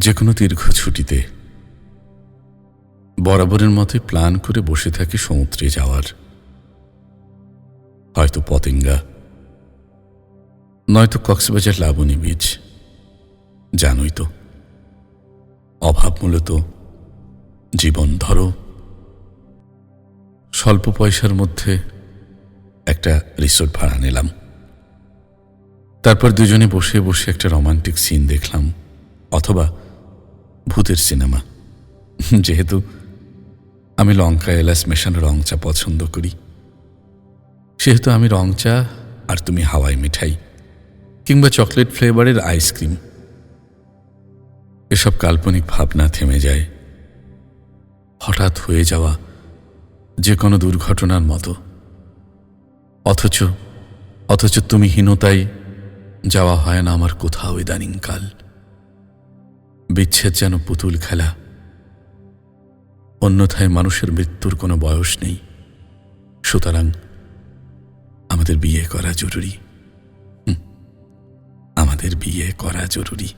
যে কোনো দীর্ঘ ছুটিতে। বরাবরের মতোই প্ল্যান করে বসে থাকি সমুদ্রে যাওয়ার। হয়তো পতেঙ্গা। নয়তো কক্সবাজার লাবণী বীচ। জানোই তো। অভাব মূলত জীবন ধরো। স্বল্প পয়সার মধ্যে একটা রিসোর্ট ভাড়া নিলাম। তারপর দুজনে বসে বসে একটা রোমান্টিক সিন দেখলাম। অথবা ভূতের সিনেমা। যেহেতু আমি লঙ্কা এলাচ মেশানো রং চা পছন্দ করি। সেহেতু আমি রং চা আর তুমি হাওয়াই মিঠাই কিংবা চকলেট ফ্লেভারের আইসক্রিম। এসব কাল্পনিক ভাবনা থেমে যায়। হঠাৎ হয়ে যাওয়া যে কোনো দুর্ঘটনার মতো। অথচ অথচ তুমি হীনতাই যাওয়া হয় না আমার কোথাও ইদানিংকাল। বিচ্ছেদ যেন পুতুল খেলা। অন্যথায় মানুষের মৃত্যুর কোনো বয়স নেই। সুতরাং আমাদের বিয়ে করা জরুরি। আমাদের বিয়ে করা জরুরি।